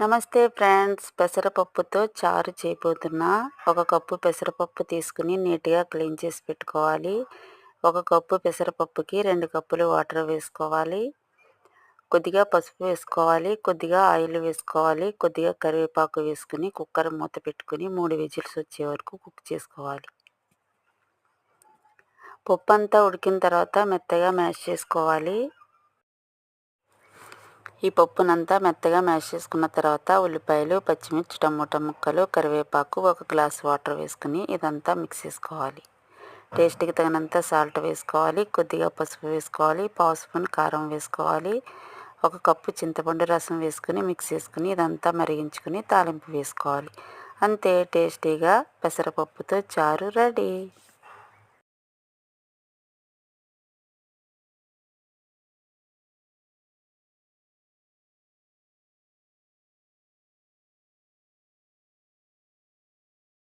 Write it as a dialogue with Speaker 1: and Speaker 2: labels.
Speaker 1: నమస్తే ఫ్రెండ్స్ పెసరపప్పుతో చారు చేయబోతున్నా. ఒక కప్పు పెసరపప్పు తీసుకుని నీట్గా క్లీన్ చేసి పెట్టుకోవాలి. ఒక కప్పు పెసరపప్పుకి రెండు కప్పులు వాటర్ వేసుకోవాలి. కొద్దిగా పసుపు వేసుకోవాలి కొద్దిగా ఆయిల్ వేసుకోవాలి కొద్దిగా కరివేపాకు వేసుకుని కుక్కర్ మూత పెట్టుకుని మూడు విజిల్స్ వచ్చే వరకు కుక్ చేసుకోవాలి. పప్పు అంతా ఉడికిన తర్వాత మెత్తగా మ్యాష్ చేసుకోవాలి. ఈ పప్పునంతా మెత్తగా మ్యాష్ చేసుకున్న తర్వాత ఉల్లిపాయలు పచ్చిమిర్చి టమోటా ముక్కలు కరివేపాకు ఒక గ్లాస్ వాటర్ వేసుకుని ఇదంతా మిక్స్ చేసుకోవాలి. టేస్ట్కి తగినంత సాల్ట్ వేసుకోవాలి కొద్దిగా పసుపు వేసుకోవాలి పావు స్పూన్ కారం వేసుకోవాలి ఒక కప్పు చింతపండు రసం వేసుకుని మిక్స్ చేసుకుని ఇదంతా మరిగించుకుని తాలింపు వేసుకోవాలి. అంతే టేస్టీగా పెసరపప్పుతో చారు రెడీ.